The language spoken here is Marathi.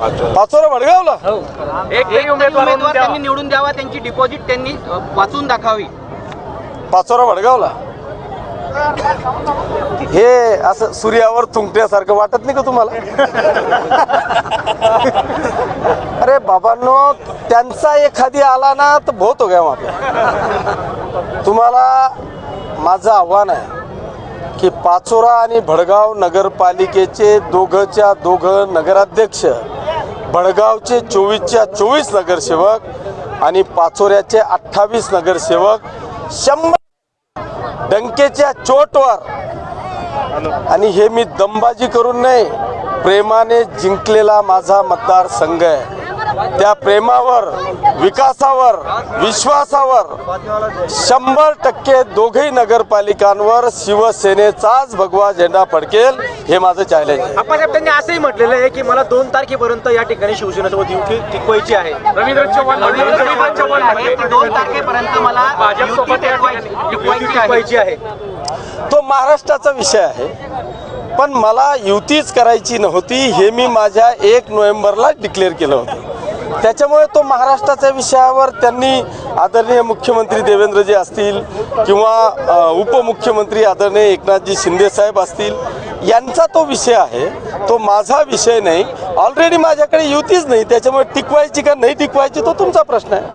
पाचोरा भडगावला एक तरी उमेदवार त्यांनी निवडून द्यावा त्यांची डिपॉझिट त्यांनी वाचून दाखवावी. पाचोरा भडगावला हे असं सूर्यावर थुंकण्यासारखं वाटत नाही का तुम्हाला? अरे बाबांनो त्यांचा एखादी आला ना तर बहुत हो गया वहाँ तुम्हाला माझं आव्हान आहे की पाचोरा आणि भडगाव नगरपालिकेचे दोघंच्या दोघं नगराध्यक्ष भडगावचे चोवीसच्या चोवीस नगरसेवक आणि पाचोऱ्याचे अठ्ठावीस नगरसेवक शंभर डंकेच्या चोटवर. आणि हे मी दमबाजी करून नाही प्रेमाने जिंकलेला माझा मतदारसंघ आहे. त्या प्रेमावर विकासावर विश्वासावर शंभर टक्के दोघही नगरपालिकांवर शिवसेनेचाच भगवा झेंडा फडकेल. हे माझं चॅलेंज आहे आप्पासाहेब त्यांनी असंही म्हटलेलं आहे की मला दोन तारखेपर्यंत या ठिकाणी शिवसेनेसोबत युती टिकवायची आहे. रवींद्र चव्हाण रवींद्र चव्हाण की दोन तारखेपर्यंत मला युती टिकवायची आहे. तो महाराष्ट्राचा विषय आहे. पण मला युतीच करायची नव्हती हे मी माझ्या एक नोव्हेंबरला डिक्लेअर केलं होतं. त्याच्यामुळे तो महाराष्ट्राच्या विषयावर त्यांनी आदरणीय मुख्यमंत्री देवेंद्रजी असतील किंवा उपमुख्यमंत्री आदरणीय एकनाथजी शिंदेसाहेब असतील यांचा तो विषय आहे तो माझा विषय नाही. ऑलरेडी माझ्याकडे युतीच नाही त्याच्यामुळे टिकवायची का नाही टिकवायची तो तुमचा प्रश्न आहे.